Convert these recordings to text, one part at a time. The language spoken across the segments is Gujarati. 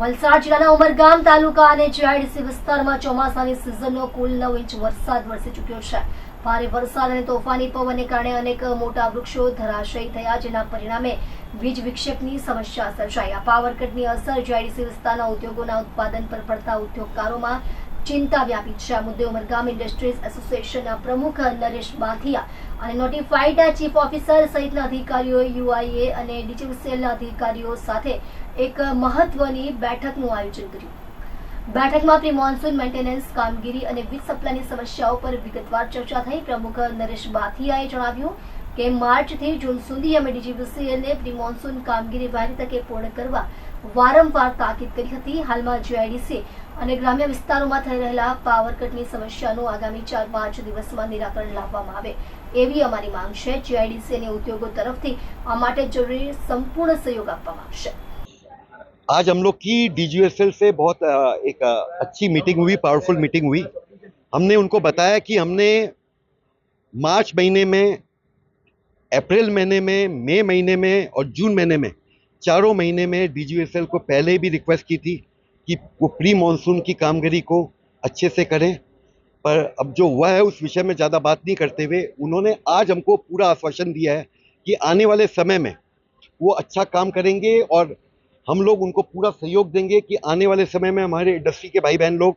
વલસાડ જિલ્લાના ઉમરગામ તાલુકા અને જીઆઈડીસી વિસ્તારમાં ચોમાસાની સિઝનનો કુલ નવ ઇંચ વરસાદ વરસી ચૂક્યો છે. ભારે વરસાદ અને તોફાની પવનને કારણે અનેક મોટા વૃક્ષો ધરાશયી થયા, જેના પરિણામે વીજ વિક્ષેપની સમસ્યા સર્જાઈ. આ પાવર કટની અસર જીઆઈડીસી વિસ્તારના ઉદ્યોગોના ઉત્પાદન પર પડતા ઉદ્યોગકારોમાં ચિંતા વ્યાપી છે. આ મુદ્દે ઉમરગામ ઇન્ડસ્ટ્રીઝ એસોસિએશનના પ્રમુખ નરેશ બાથિયા અને નોટિફાઈડ ચીફ ઓફિસર સહિતના અધિકારીઓ, યુઆઈએ અને ડીજીવીસીએલના અધિકારીઓ સાથે એક મહત્વની બેઠકનું આયોજન કર્યું. બેઠકમાં પ્રી મોન્સૂન, મેન્ટેનન્સ, કામગીરી અને વીજ સપ્લાયની સમસ્યાઓ પર વિગતવાર ચર્ચા થઈ પ્રમુખ નરેશ બાથિયાએ જણાવ્યું કે માર્ચથી જૂન સુધી અમે ડીજીવીસીએલને પ્રી મોન્સૂન કામગીરી વહેલી તકે પૂર્ણ કરવા વારંવાર તાકીદ કરી હતી હાલમાં જીઆઈડીસી અને ગ્રામ્ય વિસ્તારોમાં થઈ રહેલા પાવર કટની સમસ્યાનું આગામી ચાર પાંચ દિવસમાં નિરાકરણ લાવવામાં આવે એવી અમારી માંગ છે જીઆઈડીસી અને ઉદ્યોગો તરફથી આ માટે જરૂરી સંપૂર્ણ સહયોગ આપવામાં આવશે आज हम लोग की डी से बहुत अ, एक अ, अच्छी मीटिंग हुई पावरफुल मीटिंग हुई हमने उनको बताया कि हमने मार्च महीने में अप्रैल महीने में मई महीने में और जून महीने में चारों महीने में डीजीएसएल को पहले भी रिक्वेस्ट की थी कि वो प्री मानसून की कामगिरी को अच्छे से करें। पर अब जो हुआ है उस विषय में ज़्यादा बात नहीं करते हुए उन्होंने आज हमको पूरा आश्वासन दिया है कि आने वाले समय में वो अच्छा काम करेंगे और हम लोग उनको पूरा सहयोग देंगे कि आने वाले समय में हमारे इंडस्ट्री के भाई बहन लोग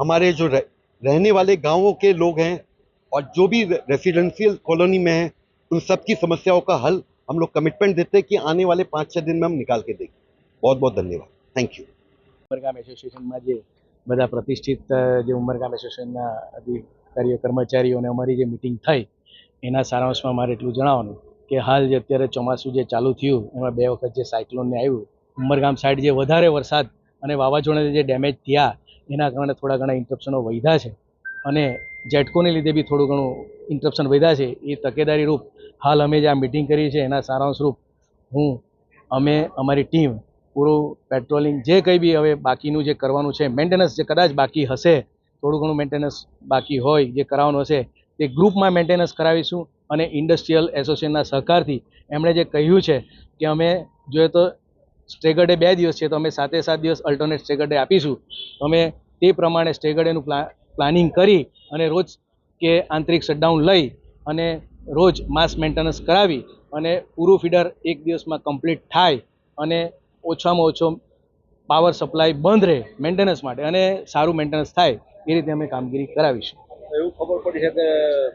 हमारे जो रह, रहने वाले गाँवों के लोग हैं और जो भी रेसिडेंशियल कॉलोनी में हैं उन सब की समस्याओं का हल हम लोग कमिटमेंट देते हैं कि आने वाले पाँच छः दिन में हम निकाल के देंगे बहुत बहुत धन्यवाद थैंक यू ઉમરગામ એસોસિએશનમાં જે બધા પ્રતિષ્ઠિત અ, જે ઉમરગામ એસોસિએશનના અધિકારીઓ કર્મચારીઓ અને અમારી જે મિટિંગ થઈ એના સારાંશમાં મારે એટલું જણાવવાનું કે હાલ જે અત્યારે ચોમાસું જે ચાલુ થયું એમાં બે વખત જે સાયક્લોનને આવ્યું ઉમરગામ સાઈડ જે વધારે વરસાદ અને વાવાઝોડાને જે ડેમેજ થયા એના કારણે થોડા ઘણા ઇન્ટરપ્શનો વધ્યા છે અને જેટકોને લીધે બી થોડું ઘણું ઇન્ટરપ્શન વધ્યા છે. એ તકેદારી રૂપ હાલ અમે જે આ મિટિંગ કરી છે એના સારાંશ રૂપ હું, અમે, અમારી ટીમ પૂરું પેટ્રોલિંગ જે કંઈ બી હવે બાકીનું જે કરવાનું છે મેન્ટેનન્સ જે કદાચ બાકી હશે, થોડું ઘણું મેન્ટેનન્સ બાકી હોય, જે કરાવવાનું હશે, તે ગ્રુપમાં મેન્ટેનન્સ કરાવીશું અને ઇન્ડસ્ટ્રીયલ એસોસિએશનના સહકારથી એમણે જે કહ્યું છે કે અમે જોઈએ તો સ્ટેગર ડે બે દિવસ છે, તો અમે સાતે સાત દિવસ અલ્ટરનેટ સ્ટેગર ડે આપીશું અમે તે પ્રમાણે સ્ટેગર ડેનું પ્લાનિંગ કરી અને રોજ કે આંતરિક શટડાઉન લઈ અને રોજ માસ મેન્ટેનન્સ કરાવી અને પૂરું ફીડર એક દિવસમાં કમ્પ્લીટ થાય અને ઓછામાં ઓછો પાવર સપ્લાય બંધ રહે મેન્ટેનન્સ માટે અને સારું મેન્ટેનન્સ થાય એ રીતે અમે કામગીરી કરાવીશું. એવું ખબર પડી છે કે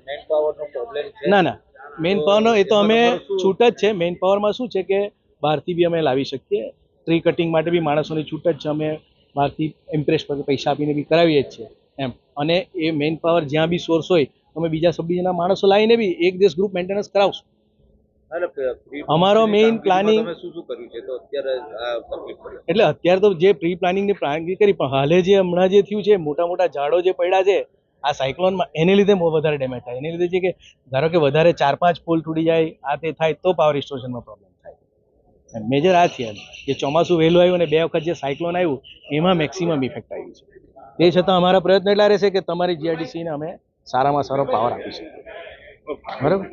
મેન પાવરનો પ્રોબ્લેમ છે? ના ના. મેઇન પાવરનો એ તો અમે છૂટ જ છે. મેઇન પાવરમાં શું છે કે બહારથી બી અમે લાવી શકીએ. ટ્રી કટિંગ માટે બી માણસોની છૂટ જ છે. અમે બહારથી ઇમ્પ્રેસ પર પૈસા આપીને બી કરાવીએ જ છીએ. એમ. અને એ મેઇન પાવર જ્યાં બી સોર્સ હોય તમે બીજા સબ માણસો લાવીને બી એક દિવસ ગ્રુપ મેન્ટેનન્સ કરાવશું. અમારો મેઇન પડી. એટલે અત્યારે તો જે પ્રી પ્લાનિંગની પ્લાનિંગ કરી પણ હાલે જે હમણાં જે થયું છે મોટા મોટા ઝાડો જે પડ્યા છે આ સાયક્લોનમાં એને લીધે વધારે ડેમેજ થાય. એને લીધે છે કે ધારો કે વધારે ચાર પાંચ પોલ તૂટી જાય આ તે થાય તો પાવર રિસ્ટોરેશનમાં પ્રોબ્લેમ થાય. મેજર આ છે કે ચોમાસું વહેલું આવ્યું અને બે વખત જે સાયક્લોન આવ્યું એમાં મેક્સિમમ ઇફેક્ટ આવી છે. તે છતાં અમારા પ્રયત્ન એટલા રહેશે કે તમારી જીઆઈડીસીને અમે સારામાં સારો પાવર આપીશું બરાબર?